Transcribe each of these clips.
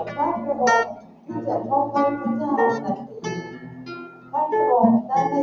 ดพระพระองค์ที่จะเข้าใกล้พระเจ้าสันติพระพระองค์ได้ให้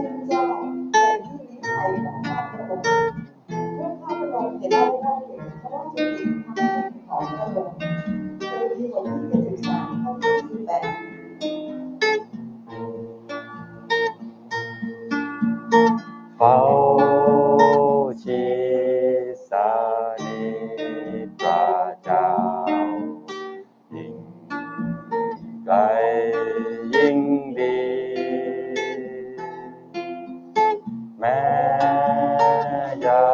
แม้ยา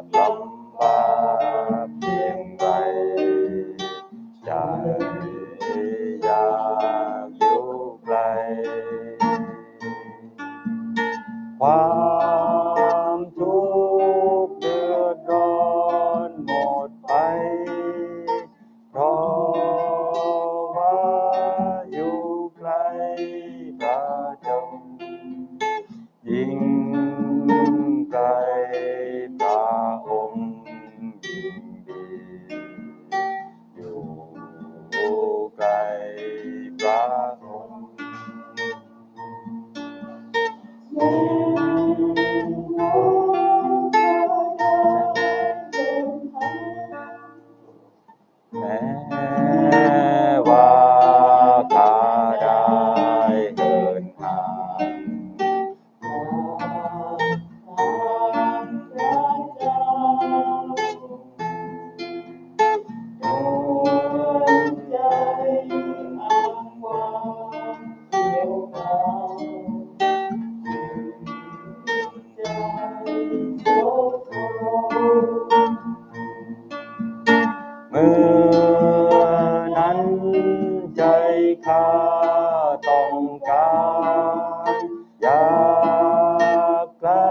กลำบากเพียงไรใจอยากอยู่ไกล ความทุกข์เดือดร้อนหมดไป เพราะว่าอยู่ใกลพระเจ้ายิ่ง ข้าต้องการอยากใกล้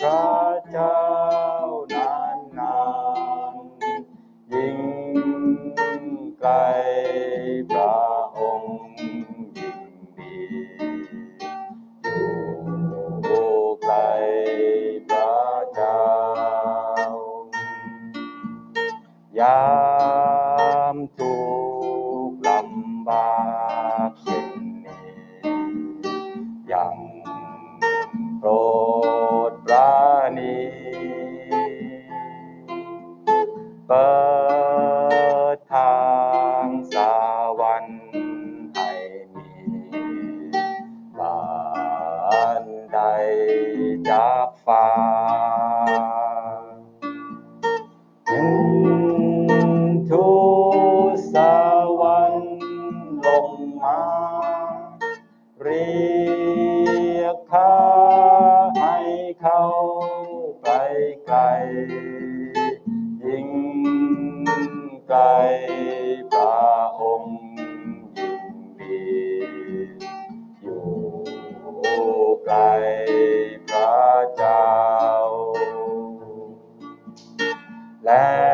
พระเจ้านานนานยิ่งไกลพระองค์ยิ่งดีอยู่ไกลพระเจ้ายามทุก Bye. ทาให้เขาไปไกลยิ่งไกลพระองค์ยิ่งดีอยู่ไกลพระเจ้าและ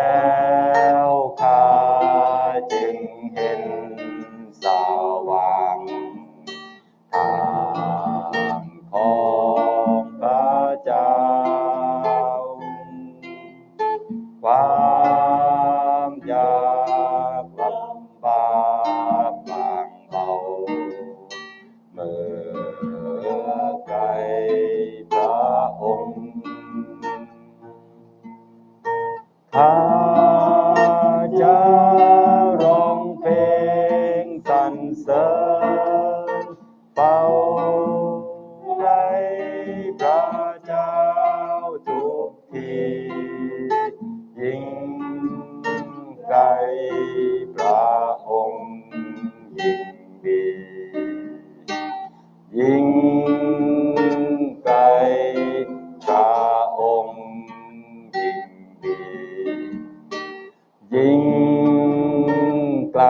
ดินเฝ้าไรพระเจ้าทุกทียิงไกลพระองค์ยิงดียิงไกลพระองค์ยิงดียิงไกล